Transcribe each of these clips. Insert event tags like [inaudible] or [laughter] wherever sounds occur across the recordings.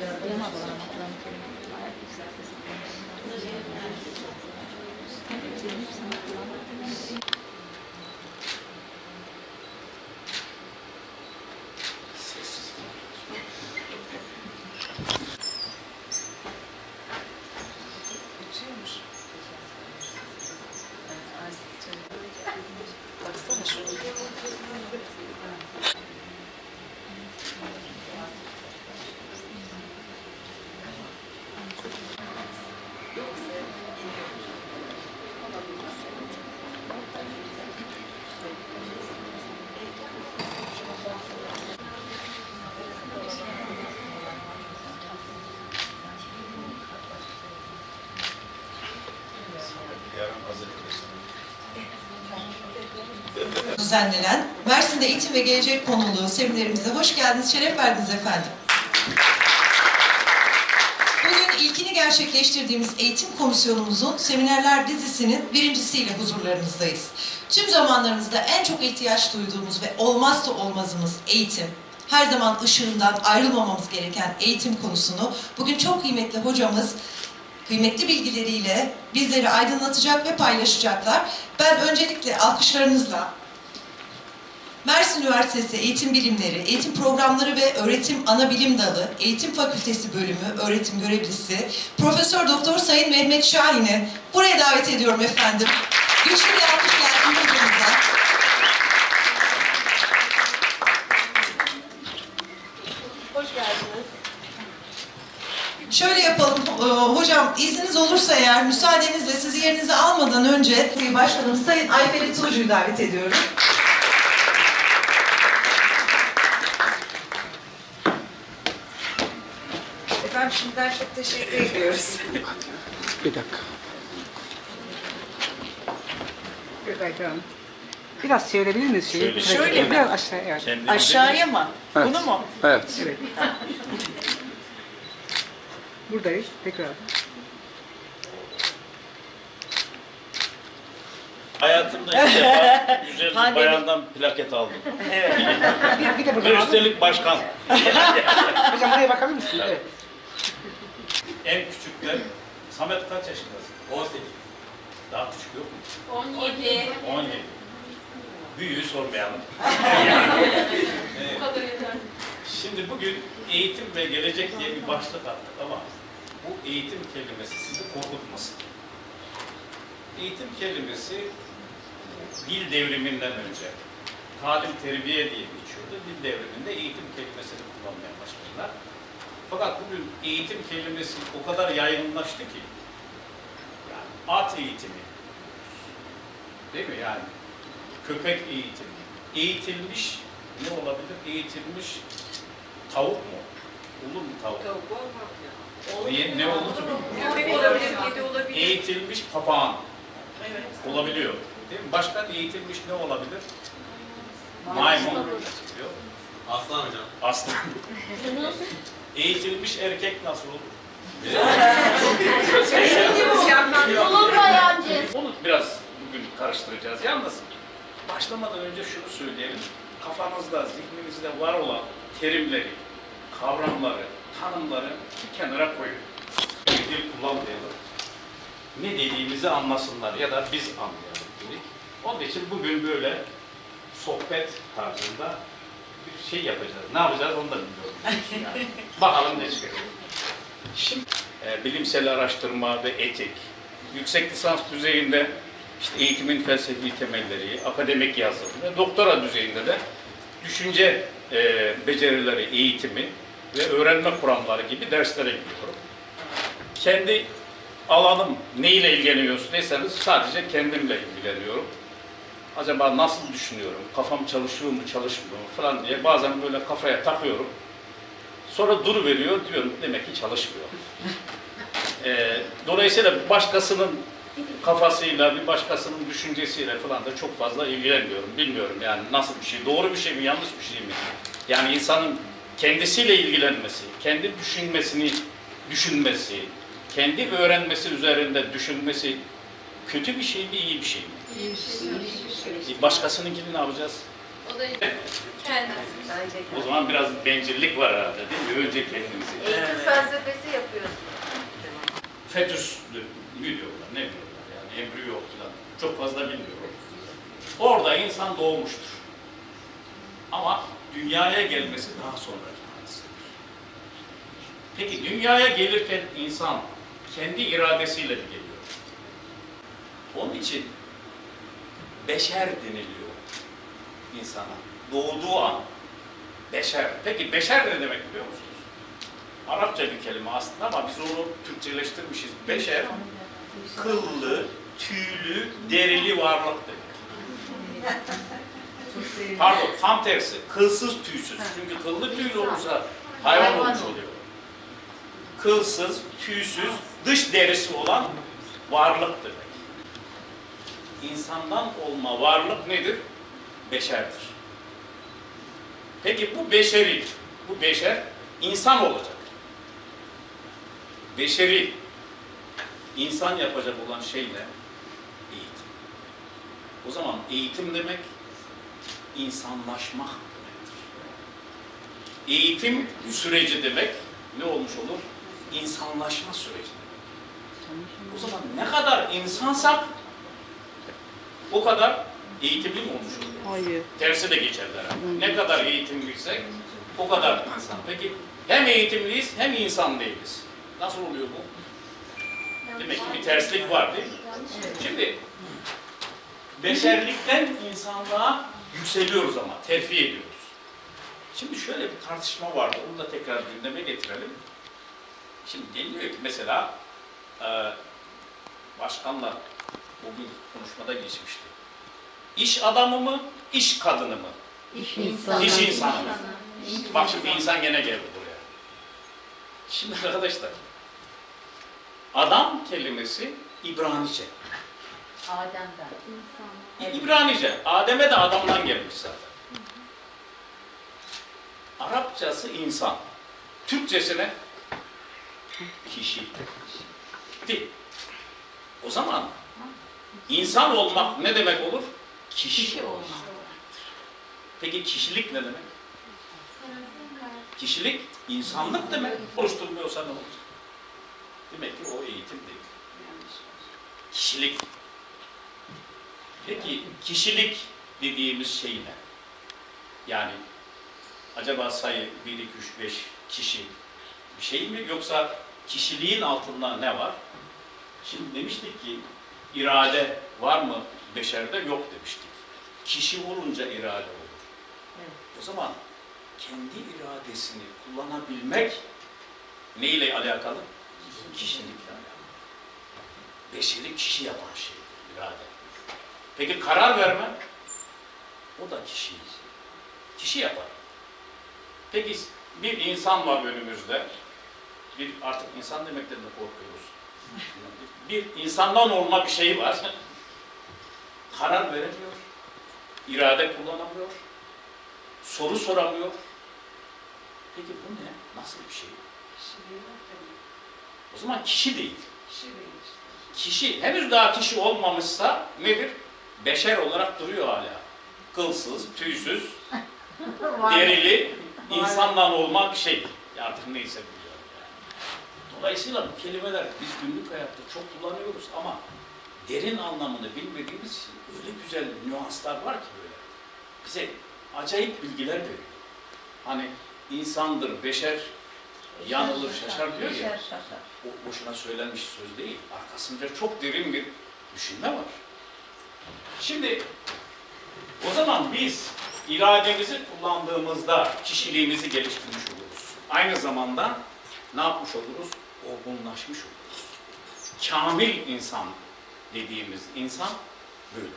Yarın düzenlenen Mersin'de Eğitim ve Gelecek konulu seminerimize hoş geldiniz, şeref verdiniz efendim. Bugün ilkini gerçekleştirdiğimiz eğitim komisyonumuzun seminerler dizisinin birincisiyle huzurlarınızdayız. Tüm zamanlarımızda en çok ihtiyaç duyduğumuz ve olmazsa olmazımız eğitim. Her zaman ışığından ayrılmamamız gereken eğitim konusunu bugün çok kıymetli hocamız kıymetli bilgileriyle bizleri aydınlatacak ve paylaşacaklar. Ben öncelikle alkışlarınızla Mersin Üniversitesi Eğitim Bilimleri, Eğitim Programları ve Öğretim Anabilim Dalı, Eğitim Fakültesi Bölümü öğretim görevlisi Profesör Doktor Sayın Mehmet Şahin'i buraya davet ediyorum efendim. Güçlü bir alkış gelsin hocamıza. Hoş geldiniz. Şöyle yapalım e, hocam izniniz olursa eğer müsaadenizle sizi yerinize almadan önce Başkanım Sayın Ayferi Tuğcu'yu davet ediyorum. Efendim şimdiden çok teşekkür ediyoruz. Bir dakika. Bir dakika. Biraz çevirebilir miyiz şeyi? Şöyle, şöyle mi? Biraz aşağı, evet. Aşağıya mı? Evet. Bunu mu? Evet. evet. Buradayız. Tekrar. Hayatımda ilk defa [laughs] güzel bir Pandemi. bayandan plaket aldım. Bir, bir de alalım. üstelik başkan. Hocam buraya bakabilir misin? Evet. En küçükler. Samet kaç yaşındasın? 18. Daha küçük yok mu? 17. 17. Büyüğü sormayalım. [laughs] Evet. Şimdi bugün eğitim ve gelecek diye bir başlık attık ama bu eğitim kelimesi sizi korkutmasın. Eğitim kelimesi dil devriminden önce talim terbiye diye geçiyordu. Dil devriminde eğitim kelimesini kullanmaya başladılar. Fakat bugün eğitim kelimesi o kadar yaygınlaştı ki yani at eğitimi değil mi yani köpek eğitimi eğitilmiş ne olabilir? Eğitilmiş tavuk mu? Olur mu tavuk? Niye, ne olur ki bilmiyorum. Köpek olabilir, kedi olabilir. Eğitilmiş papağan Evet. olabiliyor. Değil mi? Başka eğitilmiş ne olabilir? Maymun. Yok. Aslan hocam. Aslan. eğitilmiş erkek nasıl olur? Olur bayancı. Onu biraz bugün karıştıracağız. Yalnız başlamadan önce şunu söyleyelim. Kafanızda, zihninizde var olan terimleri, kavramları, tanımları bir kenara koyun. Bir dil kullanmayalım. Ne dediğimizi anlasınlar ya da biz anlayalım dedik. Onun için bugün böyle sohbet tarzında bir şey yapacağız. Ne yapacağız onu da bilmiyorum. Yani. Bakalım ne çıkacak. Şimdi e, bilimsel araştırma ve etik, yüksek lisans düzeyinde işte eğitimin felsefi temelleri, akademik yazım ve doktora düzeyinde de düşünce e, becerileri eğitimi ve öğrenme kuramları gibi derslere gidiyorum. Kendi alanım neyle ilgileniyorsun deseniz sadece kendimle ilgileniyorum. Acaba nasıl düşünüyorum, kafam çalışıyor mu çalışmıyor mu falan diye bazen böyle kafaya takıyorum. Sonra dur veriyor diyorum demek ki çalışmıyor. [laughs] Ee, dolayısıyla başkasının kafasıyla, bir başkasının düşüncesiyle falan da çok fazla ilgilenmiyorum. Bilmiyorum yani nasıl bir şey, doğru bir şey mi, yanlış bir şey mi? Yani insanın kendisiyle ilgilenmesi, kendi düşünmesini düşünmesi, kendi öğrenmesi üzerinde düşünmesi kötü bir şey mi, iyi bir şey mi? Başkasınınkini ne yapacağız? O da kendisi. O zaman biraz bencillik var herhalde değil mi? Önce kendinizi. Eğitim felsefesi yapıyorsun. Fetüs mü diyorlar, ne diyorlar yani embriyo falan. Çok fazla bilmiyorum. Orada insan doğmuştur. Ama dünyaya gelmesi daha sonraki hadisidir. Peki dünyaya gelirken insan kendi iradesiyle mi geliyor? Onun için beşer deniliyor insana. Doğduğu an beşer. Peki beşer ne demek biliyor musunuz? Arapça bir kelime aslında ama biz onu Türkçeleştirmişiz. Beşer, kıllı, tüylü, derili varlık demek. Pardon, tam tersi. Kılsız, tüysüz. Çünkü kıllı, tüylü olursa hayvan olmuş oluyor. Kılsız, tüysüz, dış derisi olan varlık demek. İnsandan olma varlık nedir? Beşerdir. Peki bu beşeri, bu beşer insan olacak. Beşeri, insan yapacak olan şey ne? Eğitim. O zaman eğitim demek, insanlaşmak demektir. Eğitim süreci demek ne olmuş olur? İnsanlaşma süreci demek. O zaman ne kadar insansak o kadar eğitimli mi olmuş olur? Hayır. Tersi de geçerler. abi. Ne kadar eğitimliysek o kadar insan. Peki hem eğitimliyiz hem insan değiliz. Nasıl oluyor bu? Demek ki bir terslik var değil mi? Şimdi beşerlikten insanlığa yükseliyoruz ama terfi ediyoruz. Şimdi şöyle bir tartışma vardı. Onu da tekrar gündeme getirelim. Şimdi deniliyor ki mesela e, başkanlar bugün konuşmada geçmişti. İş adamı mı, iş kadını mı? İş insanı. İş insanı mı? Bak şimdi insan gene geldi buraya. Şimdi arkadaşlar, adam kelimesi İbranice. Adem'den. İbranice, Adem'e de adamdan gelmiş zaten. Arapçası insan. Türkçesine kişi. Bitti. O zaman insan olmak ne demek olur? Kişi, Kişi olmak. Peki kişilik ne demek? Kişilik insanlık demek. Oluşturmuyorsa ne olacak? Demek ki o eğitim değil. Kişilik. Peki kişilik dediğimiz şey ne? Yani acaba sayı 1, 2, 3, 5 kişi bir şey mi? Yoksa kişiliğin altında ne var? Şimdi demiştik ki irade var mı beşerde? Yok demiştik. Kişi olunca irade olur. O zaman kendi iradesini kullanabilmek neyle alakalı? Kişilikle alakalı. Beşeri kişi yapan şey, irade. Peki karar verme? O da kişi. Kişi yapar. Peki bir insan var önümüzde. Bir artık insan demekten de korkuyoruz. Bir insandan olma bir şey var. Karar veremiyor. irade kullanamıyor. Soru soramıyor. Peki bu ne? Nasıl bir şey? O zaman kişi değil. Kişi, henüz daha kişi olmamışsa nedir? Beşer olarak duruyor hala. Kılsız, tüysüz, [laughs] derili, insandan olmak şey. Artık neyse yani. Dolayısıyla bu kelimeler biz günlük hayatta çok kullanıyoruz ama derin anlamını bilmediğimiz için öyle güzel nüanslar var ki böyle. Bize acayip bilgiler veriyor. Hani insandır, beşer, yanılır, şaşar diyor ya. O boşuna söylenmiş söz değil. Arkasında çok derin bir düşünme var. Şimdi o zaman biz irademizi kullandığımızda kişiliğimizi geliştirmiş oluruz. Aynı zamanda ne yapmış oluruz? Olgunlaşmış oluruz. Kamil insan dediğimiz insan böyle olur.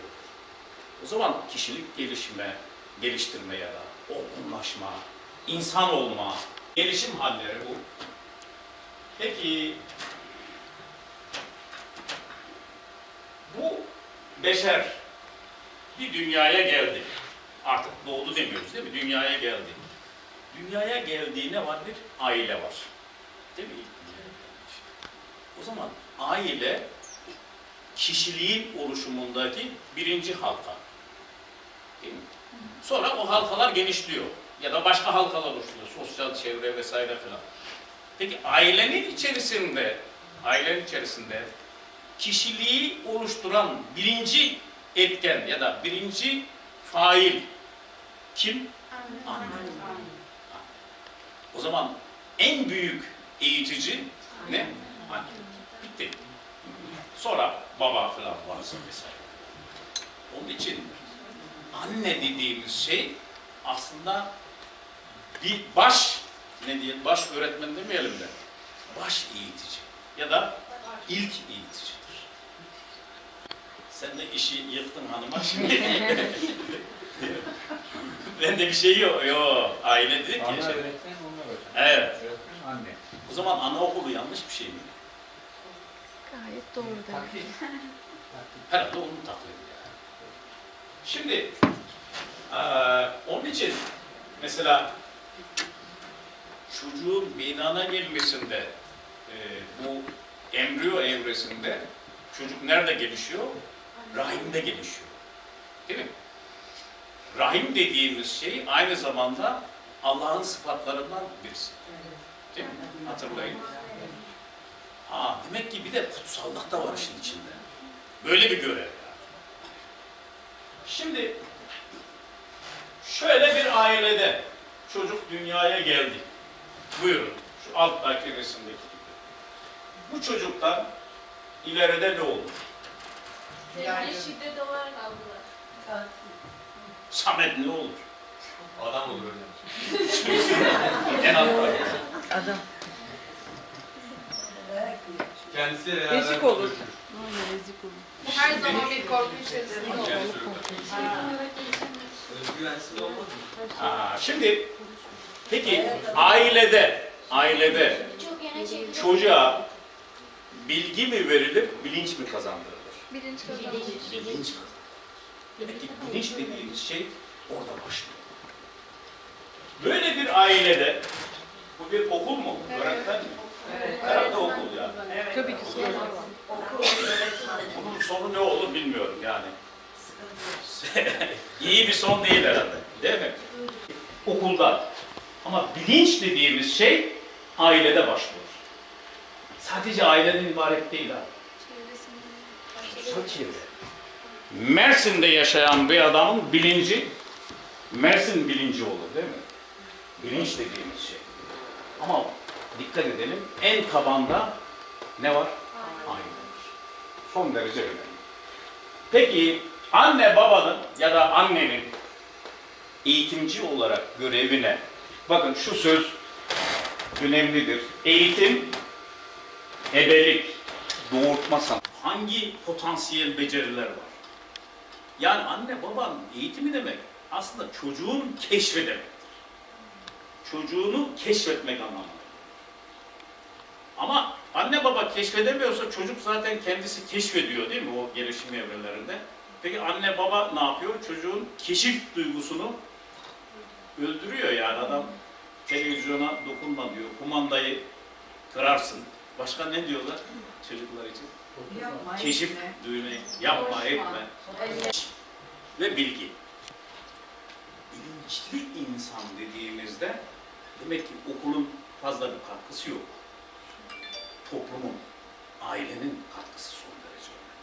O zaman kişilik gelişme, geliştirme ya da olgunlaşma, insan olma, gelişim halleri bu. Peki bu beşer bir dünyaya geldi. Artık doğdu demiyoruz değil mi? Dünyaya geldi. Dünyaya geldiği ne var? Bir aile var. Değil mi? O zaman aile kişiliğin oluşumundaki birinci halka. Değil mi? Sonra o halkalar genişliyor. Ya da başka halkalar oluşturuyor. Sosyal çevre vesaire filan. Peki ailenin içerisinde, ailenin içerisinde kişiliği oluşturan birinci etken ya da birinci fail kim? Anne. O zaman en büyük eğitici ne? Anne. Bitti. Sonra baba falan varsa vesaire. Onun için anne dediğimiz şey aslında bir baş ne diyelim baş öğretmen demeyelim de baş eğitici ya da ilk eğiticidir. Sen de işi yıktın hanıma şimdi. [laughs] ben de bir şey yok. Yok. Aile dedik ya. Ana Şey. Evet. O zaman anaokulu yanlış bir şey mi? Gayet doğru Taklit. Herhalde onun taklidi yani. Şimdi eee, onun için mesela çocuğun meydana gelmesinde eee, bu embriyo evresinde çocuk nerede gelişiyor? Rahimde gelişiyor. Değil mi? Rahim dediğimiz şey aynı zamanda Allah'ın sıfatlarından birisi. Değil mi? Hatırlayın. Ha, demek ki bir de kutsallık da var işin içinde. Böyle bir görev yani. Şimdi şöyle bir ailede çocuk dünyaya geldi. Buyurun şu alttaki resimdeki gibi. Bu çocuktan ileride ne olur? Sevgili şiddet olarak aldılar. Samet ne olur? Adam olur hocam. [laughs] En altta. Adam. Kendisi beraber Ezik olur. konuşur. Her zaman bir korku içerisinde olur. Özgüvensiz olmaz mı? Ha, şimdi peki ailede ailede çocuğa bilgi mi verilir, bilinç mi kazandırılır? Bilinç kazanır. Bilinç kazanır. Demek ki bilinç dediğimiz şey orada başlıyor. Böyle bir ailede, bu bir okul mu? Öğretmen mi? Herhalde okul yani. Tabii ki sorun. Bunun sonu ne olur bilmiyorum yani. [laughs] İyi bir son değil herhalde. Değil mi? Okulda. Ama bilinç dediğimiz şey ailede başlıyor. Sadece aileden ibaret değil ha. Sosyal çevre. Mersin'de yaşayan bir adamın bilinci Mersin bilinci olur değil mi? Bilinç dediğimiz şey. Ama dikkat edelim en tabanda ne var? Aile var. Son derece önemli. Peki anne babanın ya da annenin eğitimci olarak görevine bakın şu söz önemlidir. Eğitim, ebelik, doğurtma sanatı. Hangi potansiyel beceriler var? Yani anne babanın eğitimi demek aslında çocuğun keşfi demektir. Çocuğunu keşfetmek anlamında. Ama anne baba keşfedemiyorsa çocuk zaten kendisi keşfediyor değil mi o gelişim evrelerinde? Peki anne baba ne yapıyor? Çocuğun keşif duygusunu öldürüyor yani adam televizyona dokunma diyor. Kumandayı kırarsın. Başka ne diyorlar çocuklar için? Keşif düğme, yapma, etme. Ve bilgi. Bilinçli insan dediğimizde demek ki okulun fazla bir katkısı yok. Toplumun, ailenin katkısı son derece önemli.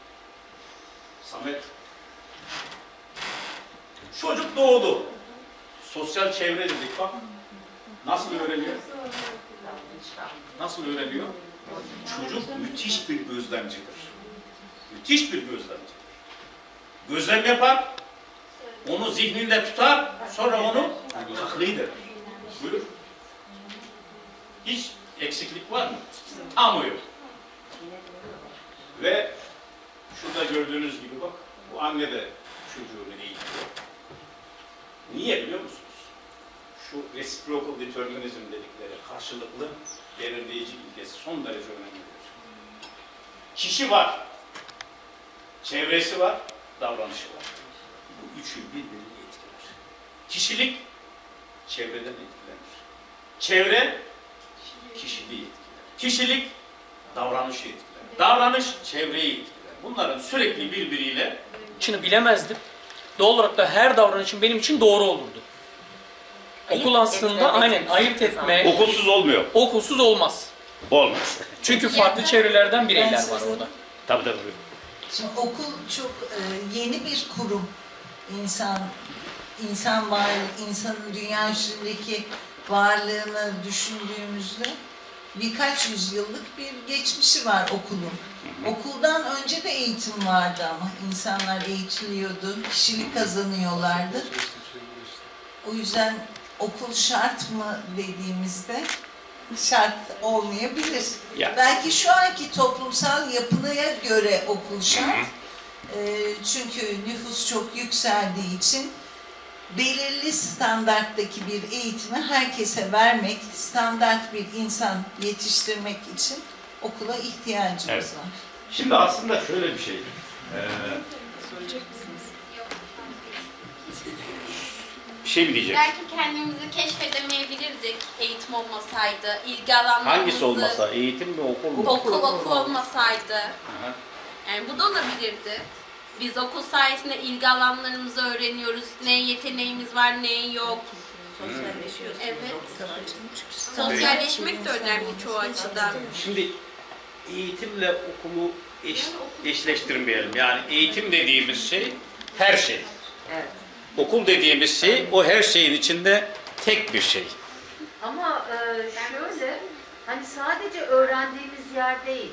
Samet, çocuk doğdu. Sosyal çevre dedik bak. Nasıl öğreniyor? Nasıl öğreniyor? Çocuk müthiş bir gözlemcidir. Müthiş bir gözlemcidir. Gözlem yapar, onu zihninde tutar, sonra onu taklit eder. Buyur. Hiç eksiklik var mı? Tam yok. Ve şurada gördüğünüz gibi bak, bu anne de çocuğunu eğitiyor. Niye biliyor musunuz? Şu reciprocal determinism dedikleri karşılıklı belirleyici ilkesi son derece önemlidir. Kişi var, çevresi var, davranışı var. Bu üçü birbirini etkiler. Kişilik çevreden etkilenir. Çevre kişiliği etkiler. Kişilik davranışı etkiler. Davranış çevreyi etkiler. Bunların sürekli birbiriyle Şunu bilemezdim. doğal olarak da her davranışın benim için doğru olurdu. Okul aslında aynen ayırt etme, Okulsuz olmuyor. okulsuz olmaz. Olmaz. Çünkü farklı çevrelerden bireyler var orada. Tabii tabii. Şimdi okul çok e, yeni bir kurum. İnsan insan var, insanın dünya üstündeki varlığını düşündüğümüzde birkaç yüzyıllık bir geçmişi var okulun. Okuldan önce de eğitim vardı ama insanlar eğitiliyordu, kişilik kazanıyorlardı. O yüzden okul şart mı dediğimizde şart olmayabilir. Ya. Belki şu anki toplumsal yapıya göre okul şart. Ee, çünkü nüfus çok yükseldiği için belirli standarttaki bir eğitimi herkese vermek, standart bir insan yetiştirmek için okula ihtiyacımız Evet. var. Şimdi aslında şöyle bir şey. Ee, bir şey mi diyeceksin? Belki kendimizi keşfedemeyebilirdik eğitim olmasaydı, ilgi alanlarımızı... Hangisi olmasa? Eğitim mi okul mu? Okul, okul olmasaydı. Aha. Yani bu da olabilirdi. Biz okul sayesinde ilgi alanlarımızı öğreniyoruz. Ne yeteneğimiz var, ne yok. Sosyalleşiyorsunuz. Evet. Sosyalleşmek de önemli çoğu açıdan. Şimdi eğitimle okulu eş, eşleştirmeyelim. Yani eğitim dediğimiz şey her şey. Evet. Okul dediğimiz şey o her şeyin içinde tek bir şey. Ama e, şöyle, hani sadece öğrendiğimiz yer değil.